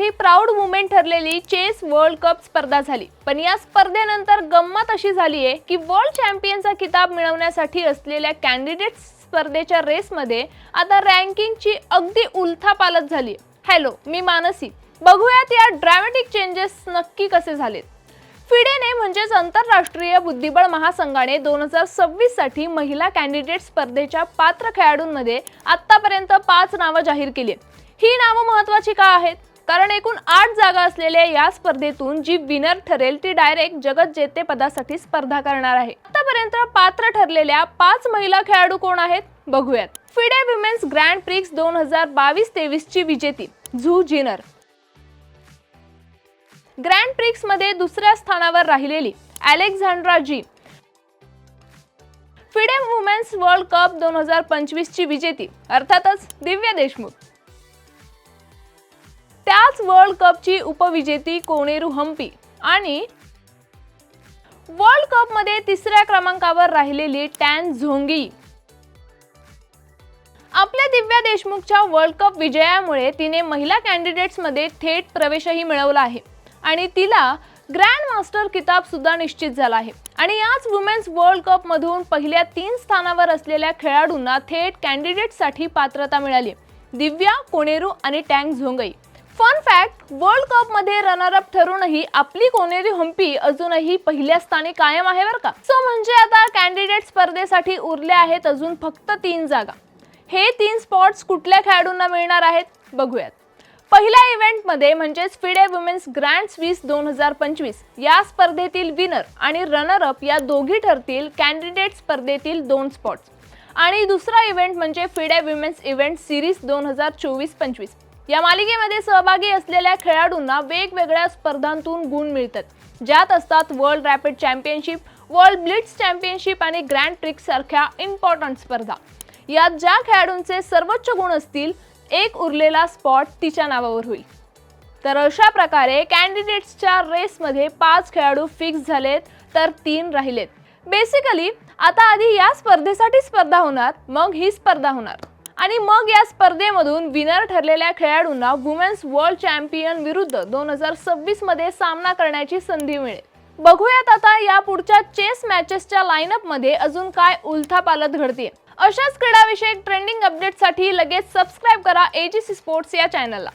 महिलांसाठी proud moment ठरलेली chess world cup स्पर्धा झाली. पण या स्पर्धेनंतर गंमत अशी झाली आहे की वर्ल्ड चॅम्पियनचा किताब मिळवण्यासाठी असलेल्या कॅन्डिडेट स्पर्धेच्या रेसमध्ये आता रँकिंगची अगदी उलथापालत झाली हॅलो मी मानसी. बघूयात या ड्रॅमॅटिक चेंजेस नक्की कसे झालेत. फिडेने म्हणजेच आंतरराष्ट्रीय बुद्धिबळ महासंघाने दोन हजार सव्वीससाठी महिला कॅन्डिडेट स्पर्धेच्या पात्र खेळाडूंमध्ये आतापर्यंत पाच नावं जाहीर केली ही नावं महत्वाची का आहेत? कारण एकूण आठ जागा असलेल्या या स्पर्धेतून जी विनर ठरेल ती डायरेक्ट जगत जेते पदासाठी स्पर्धा करणार आहे. आतापर्यंत पात्र ठरलेल्या पाच महिला खेळाडू कोण आहेत? बघूयात. फिडे विमेन्स ग्रँड प्रिक्स दोन हजार बावीस तेवीस ची विजेती झू जिनर. ग्रँड प्रिक्समध्ये दुसऱ्या स्थानावर राहिलेली अलेक्झांड्रा जी फिडे वुमेन्स वर्ल्ड कप दोन हजार पंचवीस ची विजेती अर्थातच दिव्या देशमुख. त्याच वर्ल्ड कपची उपविजेती कोनेरू हम्पी आणि वर्ल्ड कपमध्ये तिसऱ्या क्रमांकावर राहिलेली टॅन झोंगी. आपल्या दिव्या देशमुखच्या वर्ल्ड कप विजयामुळे तिने महिला कॅन्डिडेट्समध्ये थेट प्रवेशही मिळवला आहे. आणि तिला ग्रँड मास्टर किताब सुद्धा निश्चित झाला आहे. आणि याच वुमेन्स वर्ल्ड कप मधून पहिल्या तीन स्थानावर असलेल्या खेळाडूंना थेट कॅन्डिडेटसाठी पात्रता मिळाली. दिव्या कोनेरू आणि Tan Zhongyi. Fun fact world कपमध्ये रनर अप ठरूनही आपली कोनेरी हम्पी अजूनही पहिल्या स्थानी कायम आहे बरं का? सो म्हणजे आता कॅन्डिडेट स्पर्धेसाठी उरले आहेत अजून फक्त तीन जागा. हे तीन स्पॉट्स कुठल्या खेळाडूंना मिळणार आहेत? बघूयात. पहिल्या इव्हेंटमध्ये म्हणजेच फिडे वुमेन्स ग्रँड स्विस दोन हजार पंचवीस या स्पर्धेतील विनर आणि रनर अप या दोघी ठरतील कॅन्डिडेट स्पर्धेतील दोन स्पॉट्स आणि दुसरा इव्हेंट म्हणजे फिडे विमेन्स इव्हेंट सिरीज दोन हजार चोवीस पंचवीस. या मालिकेमध्ये सहभागी असलेल्या खेळाडूंना वेगवेगळ्या स्पर्धांतून गुण मिळतात. ज्यात असतात world rapid championship world blitz championship आणि ग्रँड ट्रिक्स सारख्या इम्पॉर्टंट स्पर्धा. यात ज्या खेळाडूंचे सर्वोच्च गुण असतील एक उरलेला स्पॉट तिच्या नावावर होईल. तर अशा प्रकारे कॅन्डिडेट्सच्या रेसमध्ये पाच खेळाडू फिक्स झालेत तर तीन राहिलेत. बेसिकली आता आधी या स्पर्धेसाठी स्पर्धा होणार मग ही स्पर्धा होणार. आणि मग या स्पर्धेमधून विनर ठरलेल्या खेळाडूंना वुमेन्स वर्ल्ड चॅम्पियन विरुद्ध दोन हजार सव्वीसमध्ये सामना करण्याची संधी मिळेल. बघूयात आता या पुढच्या चेस मॅचेसच्या लाईनअपमध्ये अजून काय उलथापालत घडते अशाच क्रीडाविषयक ट्रेंडिंग अपडेटसाठी लगेच सबस्क्राईब करा एजीसी स्पोर्ट्स या चॅनलला